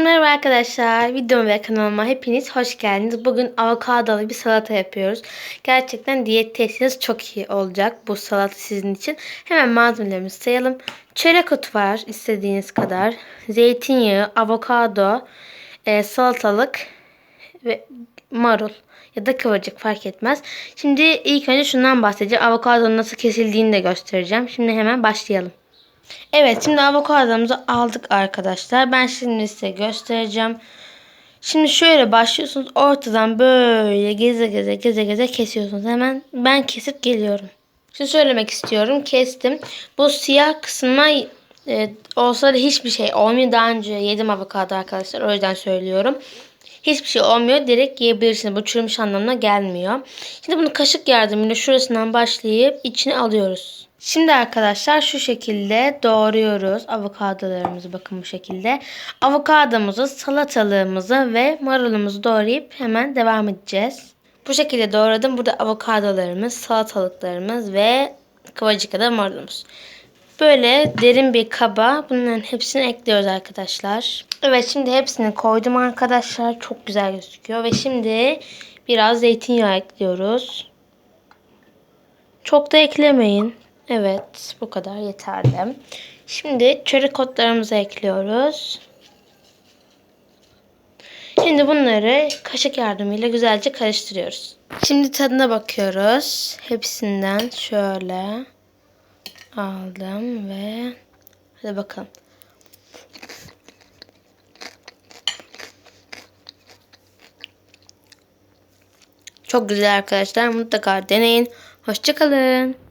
Merhaba arkadaşlar, videoma ve kanalıma hepiniz hoş geldiniz. Bugün avokadolu bir salata yapıyoruz. Gerçekten diyetteyseniz çok iyi olacak bu salata sizin için. Hemen malzemelerimizi sayalım. Çörek otu var istediğiniz kadar. Zeytinyağı, avokado, e, salatalık ve marul ya da kıvırcık fark etmez. Şimdi ilk önce şundan bahsedeceğim. Avokadonun nasıl kesildiğini de göstereceğim. Şimdi hemen başlayalım. Evet şimdi avokadomuzu aldık arkadaşlar. Ben şimdi size göstereceğim. Şimdi şöyle başlıyorsunuz. Ortadan böyle geze geze geze geze kesiyorsunuz. Hemen ben kesip geliyorum. Şimdi söylemek istiyorum. Kestim. Bu siyah kısmına e, olsa da hiçbir şey olmuyor. Daha önce yedim avokado arkadaşlar. O yüzden söylüyorum. Hiçbir şey olmuyor. Direkt yiyebilirsiniz. Bu çürümüş anlamına gelmiyor. Şimdi bunu kaşık yardımıyla şurasından başlayıp içine alıyoruz. Şimdi arkadaşlar şu şekilde doğruyoruz avokadolarımızı bakın bu şekilde. Avokadomuzu, salatalığımızı ve marulumuzu doğrayıp hemen devam edeceğiz. Bu şekilde doğradım. Burada avokadolarımız, salatalıklarımız ve kıvırcık da marulumuz. Böyle derin bir kaba bunların hepsini ekliyoruz arkadaşlar. Evet şimdi hepsini koydum arkadaşlar. Çok güzel gözüküyor. Ve şimdi biraz zeytinyağı ekliyoruz. Çok da eklemeyin. Evet bu kadar yeterli. Şimdi çörek otlarımızı ekliyoruz. Şimdi bunları kaşık yardımıyla güzelce karıştırıyoruz. Şimdi tadına bakıyoruz. Hepsinden şöyle aldım ve hadi bakalım. Çok güzel arkadaşlar. Mutlaka deneyin. Hoşçakalın.